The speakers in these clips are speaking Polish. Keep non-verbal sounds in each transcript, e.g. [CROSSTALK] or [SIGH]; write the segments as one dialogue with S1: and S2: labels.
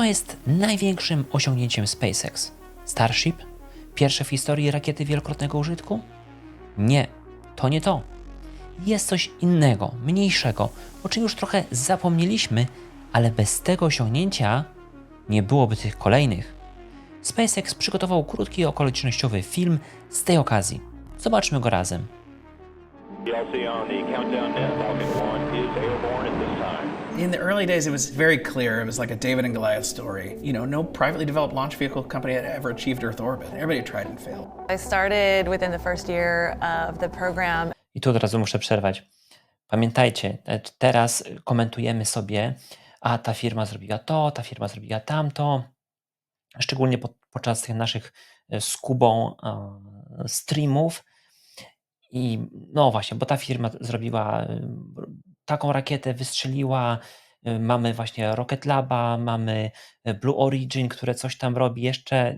S1: Co jest największym osiągnięciem SpaceX? Starship? Pierwsze w historii rakiety wielokrotnego użytku? Nie, to nie to. Jest coś innego, mniejszego, o czym już trochę zapomnieliśmy, ale bez tego osiągnięcia nie byłoby tych kolejnych. SpaceX przygotował krótki okolicznościowy film z tej okazji. Zobaczmy go razem.
S2: In the early days, it was very clear. It was like a David and Goliath story. You know, no privately developed launch vehicle company had ever achieved Earth orbit. Everybody tried and failed.
S3: I started within the first year of the program
S1: I tu od razu muszę przerwać. Pamiętajcie, te- teraz komentujemy sobie, a ta firma zrobiła to, ta firma zrobiła tamto. Szczególnie po, podczas tych naszych e, z Kubą e, streamów. I no właśnie, bo ta firma zrobiła e, taką rakietę, wystrzeliła. e, Mamy właśnie Rocket Laba, mamy e, Blue Origin, które coś tam robi. Jeszcze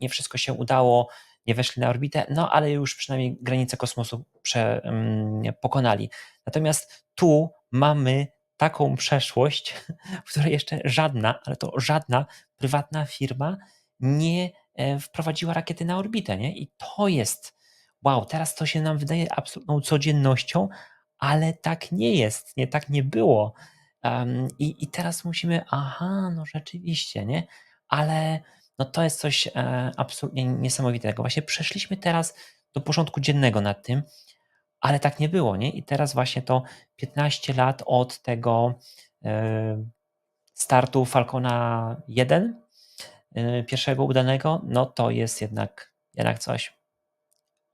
S1: nie wszystko się udało, nie weszli na orbitę, no ale już przynajmniej granice kosmosu prze, mm, pokonali. Natomiast tu mamy taką przeszłość, [LAUGHS] w której jeszcze żadna, ale to żadna prywatna firma nie e, wprowadziła rakiety na orbitę, nie? I to jest, wow, teraz to się nam wydaje absolutną codziennością, ale tak nie jest, nie, tak nie było. I, I teraz musimy, aha, no rzeczywiście, nie? Ale no to jest coś e, absolutnie niesamowitego. Właśnie przeszliśmy teraz do porządku dziennego nad tym, ale tak nie było, nie? I teraz właśnie to 15 lat od tego e, startu Falcona 1, e, pierwszego udanego, no to jest jednak, jednak coś.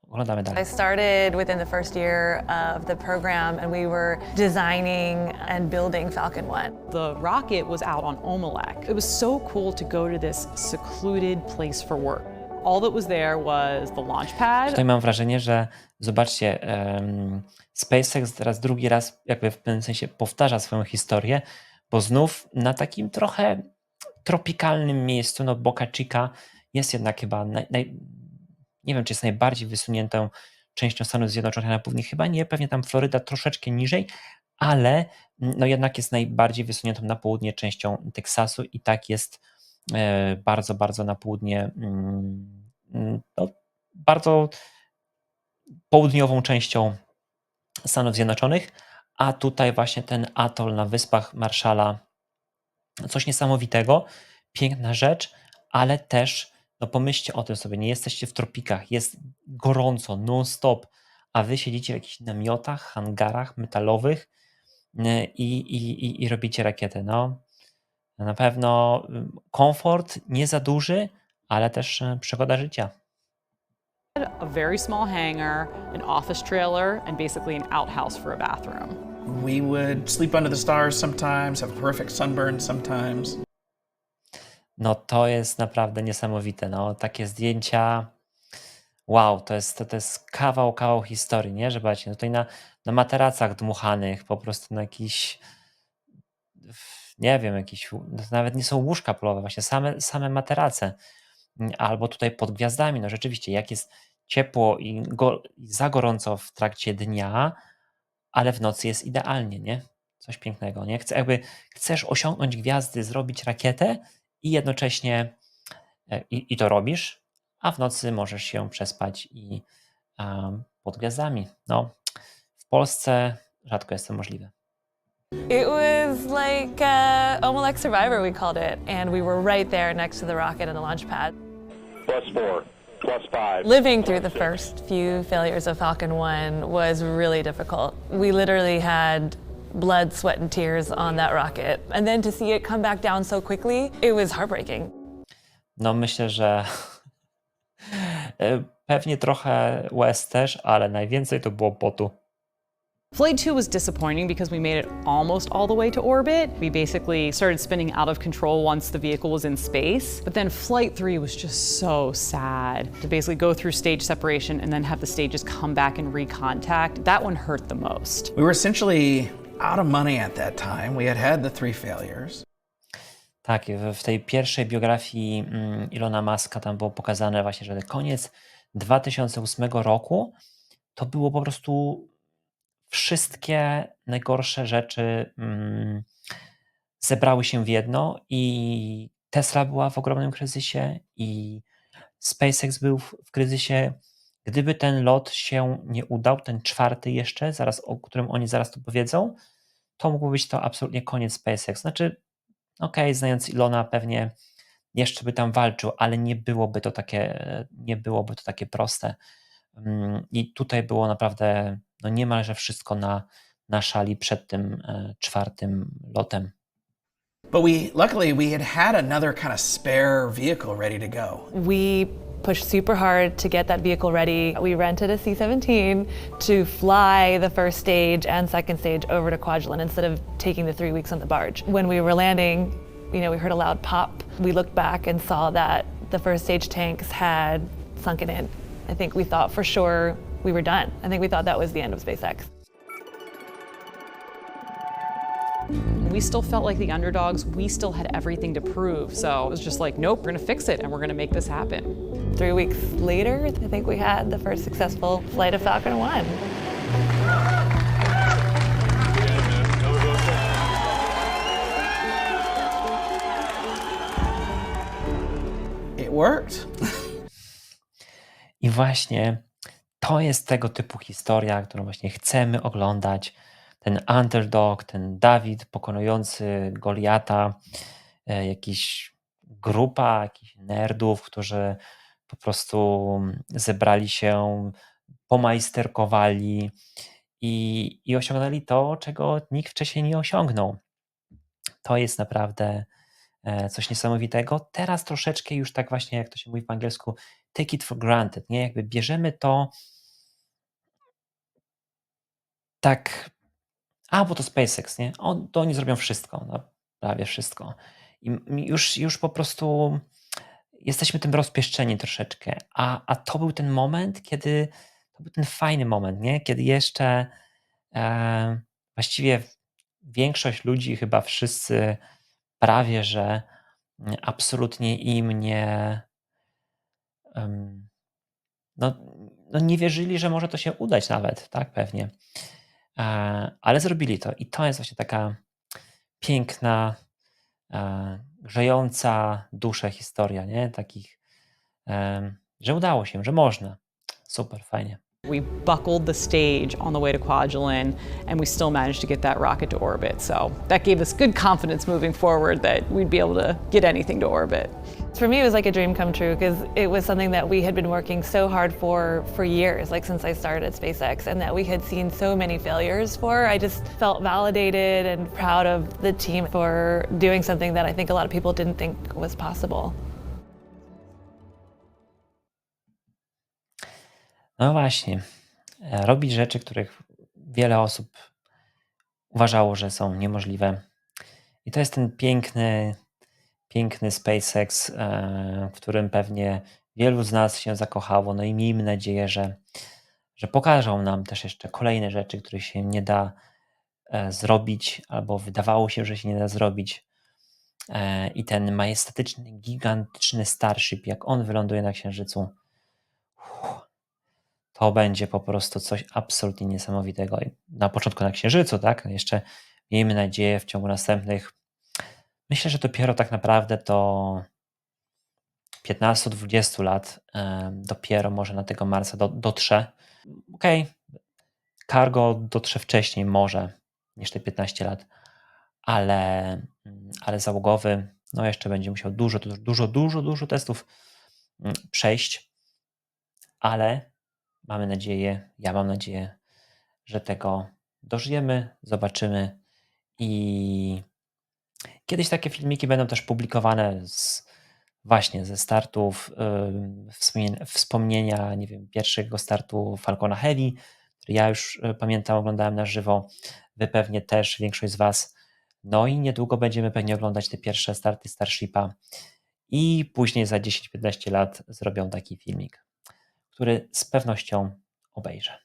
S1: Oglądamy dalej.
S3: I started within the first year of the program, and we were designing and building Falcon 1.
S4: The rocket was out on Omelek. It was so cool to go to this secluded place for work. All that was there was the launch pad.
S1: Tutaj mam wrażenie, że zobaczcie, em, SpaceX teraz drugi raz jakby w pewnym sensie powtarza swoją historię, bo znów na takim trochę tropikalnym miejscu, no Boca Chica jest jednak chyba, naj, naj, nie wiem czy jest najbardziej wysuniętą częścią Stanów Zjednoczonych na południe, chyba nie, pewnie tam Floryda troszeczkę niżej, ale mm, no jednak jest najbardziej wysuniętą na południe częścią Teksasu i tak jest e, bardzo, bardzo na południe, mm, mm, no, bardzo południową częścią Stanów Zjednoczonych, a tutaj właśnie ten atol na Wyspach Marszala, coś niesamowitego, piękna rzecz, ale też, no pomyślcie o tym sobie, nie jesteście w tropikach, jest gorąco, non-stop, a wy siedzicie w jakichś namiotach, hangarach metalowych i, i, i, i robicie rakietę. No, na pewno y, komfort nie za duży, ale też y, przygoda życia.
S4: A very small hangar, an office trailer, and basically an outhouse for a bathroom.
S2: We would sleep under the stars sometimes, have horrific sunburn sometimes.
S1: No to jest naprawdę niesamowite. No, takie zdjęcia. Wow, to jest, to, to jest kawał, kawał historii, nie? Że zobaczcie, no tutaj na, na materacach dmuchanych, po prostu na jakiś, nie wiem, jakiś, no nawet nie są łóżka polowe, właśnie same, same materace. Mm, Albo tutaj pod gwiazdami. No rzeczywiście, jak jest ciepło i, go, za gorąco w trakcie dnia, ale w nocy jest idealnie, nie? Coś pięknego, nie? Chce, jakby chcesz osiągnąć gwiazdy, zrobić rakietę i jednocześnie e, i, i to robisz, a w nocy możesz się przespać i um, pod gwiazdami. No, w Polsce rzadko jest to możliwe.
S3: It was like uh, Omelek Survivor, we called it, and we were right there next to the rocket and the launch pad.
S5: Plus 4, plus 5.
S3: Living through the first few failures of Falcon 1 was really difficult. We literally had blood, sweat, and tears on that rocket. And then to see it come back down so quickly, it was heartbreaking.
S1: No, myślę, że pewnie trochę łez też, ale najwięcej to było potu.
S4: Flight 2 was disappointing because we made it almost all the way to orbit. We basically started spinning out of control once the vehicle was in space. But then Flight 3 was just so sad. To basically go through stage separation and then have the stages come back and recontact, that one hurt the most.
S2: We were essentially out of money at that time. We had had the three failures.
S1: Tak, w, tej pierwszej biografii mm, Ilona Maska tam było pokazane właśnie, że koniec 2008 roku to było po prostu wszystkie najgorsze rzeczy mm, zebrały się w jedno i Tesla była w ogromnym kryzysie i SpaceX był w kryzysie. Gdyby ten lot się nie udał, ten czwarty jeszcze, zaraz, o którym oni zaraz tu powiedzą, to mógłby być to absolutnie koniec SpaceX. Znaczy, okej, znając Ilona, pewnie jeszcze by tam walczył, ale nie byłoby to takie, nie byłoby to takie proste. Mm, I tutaj było naprawdę no niemalże wszystko na, na szali przed tym e, czwartym lotem.
S2: But we, luckily, we had had another kind of spare vehicle ready to go.
S3: We pushed super hard to get that vehicle ready. We rented a C 17 to fly the first stage and second stage over to Kwajalein instead of taking the three weeks on the barge. When we were landing, you know, we heard a loud pop. We looked back and saw that the first stage tanks had sunken in. I think we thought for sure we were done. I think we thought that was the end of SpaceX.
S4: We still felt like the underdogs. We still had everything to prove. So it was just like, nope, we're going to fix it and we're going to make this happen.
S3: Three weeks later, I think we had the first successful flight of Falcon 1.
S2: It worked.
S1: I właśnie to jest tego typu historia, którą właśnie chcemy oglądać. Ten underdog, ten Dawid pokonujący Goliata, e, jakiś grupa jakichś nerdów, którzy po prostu zebrali się, pomajsterkowali i, i osiągnęli to, czego nikt wcześniej nie osiągnął. To jest naprawdę e, coś niesamowitego. Teraz troszeczkę już tak właśnie, jak to się mówi po angielsku, take it for granted, nie? Jakby bierzemy to tak, a bo to SpaceX, nie? To oni zrobią wszystko, no, prawie wszystko. I już, już po prostu jesteśmy tym rozpieszczeni troszeczkę. A, a to był ten moment, kiedy to był ten fajny moment, nie? Kiedy jeszcze e, właściwie większość ludzi, chyba wszyscy, prawie że absolutnie im nie. em, no, no nie wierzyli, że może to się udać nawet, tak pewnie. E, ale zrobili to i to jest właśnie taka piękna, grzejąca duszę historia, nie? Takich, że udało się, że można. Super, fajnie.
S4: We buckled the stage on the way to Kwajalein and we still managed to get that rocket to orbit. So that gave us good confidence moving forward that we'd be able to get anything to orbit.
S3: For me, it was like a dream come true because it was something that we had been working so hard for for years, like since I started at SpaceX, and that we had seen so many failures for. I just felt validated and proud of the team for doing something that I think a lot of people didn't think was possible.
S1: No właśnie, e, robić rzeczy, których wiele osób uważało, że są niemożliwe. I to jest ten piękny, piękny SpaceX, e, w którym pewnie wielu z nas się zakochało. No i miejmy nadzieję, że, że pokażą nam też jeszcze kolejne rzeczy, których się nie da e, zrobić, albo wydawało się, że się nie da zrobić. I ten majestatyczny, gigantyczny Starship, jak on wyląduje na Księżycu, uff, to będzie po prostu coś absolutnie niesamowitego. Na początku na Księżycu, tak? Jeszcze miejmy nadzieję w ciągu następnych. Myślę, że dopiero tak naprawdę to 15-20 lat dopiero może na tego Marsa do, dotrze. Okej, cargo dotrze wcześniej może niż te 15 lat, ale, ale załogowy no jeszcze będzie musiał dużo, dużo, dużo, dużo, dużo testów mm, przejść, ale mamy nadzieję, ja mam nadzieję, że tego dożyjemy, zobaczymy i kiedyś takie filmiki będą też publikowane z, właśnie ze startów, wspomnienia, nie wiem, pierwszego startu Falcona Heavy, który ja już y, pamiętam, oglądałem na żywo, wy pewnie też, większość z was. No i niedługo będziemy pewnie oglądać te pierwsze starty Starshipa i później za 10-15 lat zrobią taki filmik który z pewnością obejrzę.